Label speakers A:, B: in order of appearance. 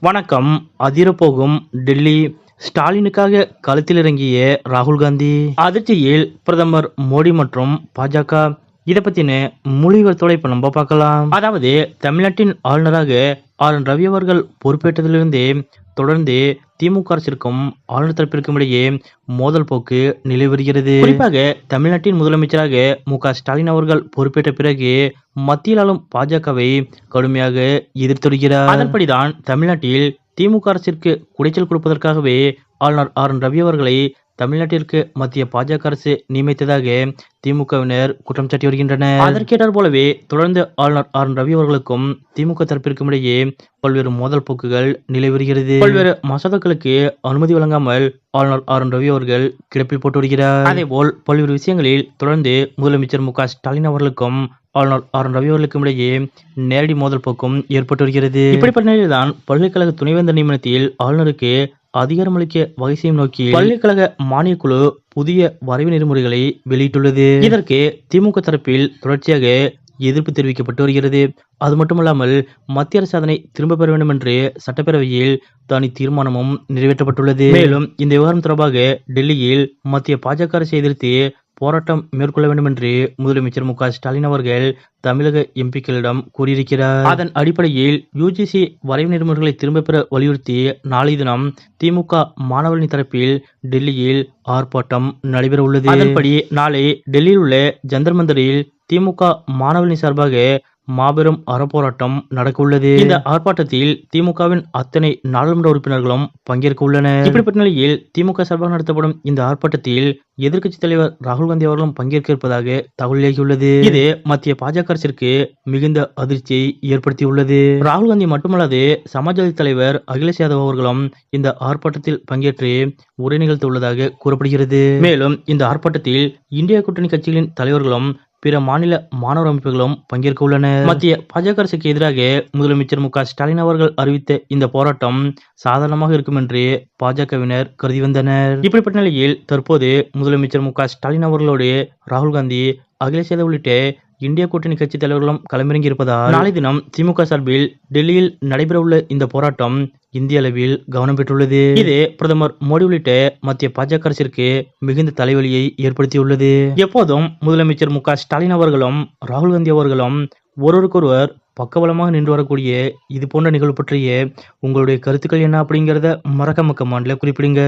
A: வணக்கம். அதிரப்போகும் டெல்லி. ஸ்டாலினுக்காக களத்தில் இறங்கிய ராகுல் காந்தி. அதிர்ச்சியில் பிரதமர் மோடி மற்றும் பாஜக இதை பத்தின மொழிகள் இப்ப நம்ம பார்க்கலாம். அதாவது தமிழ்நாட்டின் ஆளுநராக ஆர். என். ரவி அவர்கள் பொறுப்பேற்றதிலிருந்தே தொடர்ந்து திமுக அரசிற்கும் ஆளுநர் தரப்பிற்கும் இடையே மோதல் போக்கு நிலை வருகிறது. குறிப்பாக தமிழ்நாட்டின் முதலமைச்சராக மு. க. ஸ்டாலின் அவர்கள் பொறுப்பேற்ற பிறகு மத்தியில் ஆளும் பாஜகவை கடுமையாக எதிர்த்தொடுகிறார் அதன்படிதான் தமிழ்நாட்டில் திமுக அரசிற்கு குடைச்சல் கொடுப்பதற்காகவே ஆளுநர் ஆர். என். ரவி அவர்களை தமிழ்நாட்டிற்கு மத்திய பாஜக அரசு நியமித்ததாக திமுகவினர் குற்றம் சாட்டி வருகின்றனர். அதற்கேற்றார் போலவே தொடர்ந்து ஆளுநர் ஆர் ரவி அவர்களுக்கும் திமுக தரப்பிற்கும் இடையே பல்வேறு மோதல் போக்குகள் நிலை வருகிறது. பல்வேறு மசோதாக்களுக்கு அனுமதி வழங்காமல் ஆளுநர் ஆர் ரவி அவர்கள் கிடப்பில் போட்டு வருகிறார். அதேபோல் பல்வேறு விஷயங்களில் தொடர்ந்து முதலமைச்சர் மு ஸ்டாலின் அவர்களுக்கும் ஆளுநர் ஆர் ரவி அவர்களுக்கும் இடையே நேரடி மோதல் போக்கும் ஏற்பட்டு வருகிறது. இப்படிப்பட்ட நிலையில்தான் பல்கலைக்கழக துணைவேந்தர் நியமனத்தில் ஆளுநருக்கு அதிகாரமளிக்க வகை செய்யும் நோக்கி பல்கலைக்கழக மானியக் குழு புதிய வரைவு நெறிமுறைகளை வெளியிட்டுள்ளது. இதற்கு திமுக தரப்பில் தொடர்ச்சியாக எதிர்ப்பு தெரிவிக்கப்பட்டு வருகிறது. அது மட்டுமல்லாமல் மத்திய அரசு அதனை திரும்ப பெற வேண்டும் என்று சட்டப்பேரவையில் தனி தீர்மானமும் நிறைவேற்றப்பட்டுள்ளது. மேலும் இந்த விவகாரம் தொடர்பாக டெல்லியில் மத்திய பாஜக அரசை எதிர்த்து போராட்டம் மேற்கொள்ள வேண்டும் என்று முதலமைச்சர் மு ஸ்டாலின் அவர்கள் தமிழக எம்பிக்களிடம் கூறியிருக்கிறார். அதன் அடிப்படையில் யுஜிசி வரைவு நெறிமுறைகளை திரும்ப பெற வலியுறுத்தி நாளை தினம் திமுக மாணவரணி தரப்பில் டெல்லியில் ஆர்ப்பாட்டம் நடைபெற உள்ளது அதன்படி நாளை டெல்லியில் உள்ள ஜந்தர் மந்தரில் திமுக மாணவரணி சார்பாக மாபெரும் அறப்போராட்டம் நடக்க உள்ளது இந்த ஆர்ப்பாட்டத்தில் திமுகவின் அத்தனை நாடாளுமன்ற உறுப்பினர்களும் பங்கேற்க உள்ளனர் இப்படிப்பட்ட நிலையில் திமுக சார்பாக நடத்தப்படும் இந்த ஆர்ப்பாட்டத்தில் எதிர்க்கட்சித் தலைவர் ராகுல் காந்தி அவர்களும் பங்கேற்க இருப்பதாக தகவலாகியுள்ளது இது மத்திய பாஜக அரசிற்கு மிகுந்த அதிர்ச்சியை ஏற்படுத்தியுள்ளது. ராகுல் காந்தி மட்டுமல்லாது சமாஜ்வாதி தலைவர் அகிலேஷ் யாதவ் அவர்களும் இந்த ஆர்ப்பாட்டத்தில் பங்கேற்று உரை நிகழ்த்த உள்ளதாக கூறப்படுகிறது. மேலும் இந்த ஆர்ப்பாட்டத்தில் இந்திய கூட்டணி கட்சிகளின் தலைவர்களும் பிற மாநில மாணவர் அமைப்புகளும் பங்கேற்க உள்ளனர் மத்திய பாஜக அரசுக்கு எதிராக முதலமைச்சர் மு ஸ்டாலின் அவர்கள் அறிவித்த இந்த போராட்டம் சாதாரணமாக இருக்கும் என்று பாஜகவினர் கருதி வந்தனர். இப்படிப்பட்ட நிலையில் தற்போது முதலமைச்சர் மு ஸ்டாலின் அவர்களோடு ராகுல் காந்தி அகிலேஷ் யாதவ் உள்ளிட்ட இந்திய கூட்டணி கட்சி தலைவர்களும் களமிறங்கி இருப்பதால் நாளை தினம் திமுக சார்பில் டெல்லியில் நடைபெறவுள்ள இந்த போராட்டம் இந்திய அளவில் கவனம் பெற்றுள்ளது. இது பிரதமர் மோடி உள்ளிட்ட மத்திய பாஜக அரசிற்கு மிகுந்த தலைவலியை ஏற்படுத்தியுள்ளது. எப்போதும் முதலமைச்சர் மு ஸ்டாலின் அவர்களும் ராகுல் காந்தி அவர்களும் ஒருவருக்கொருவர் பக்கபலமாக நின்று வரக்கூடிய இது போன்ற நிகழ்வு பற்றிய உங்களுடைய கருத்துக்கள் என்ன அப்படிங்கிறத மறக்காம கமாண்ட்ல குறிப்பிடுங்க.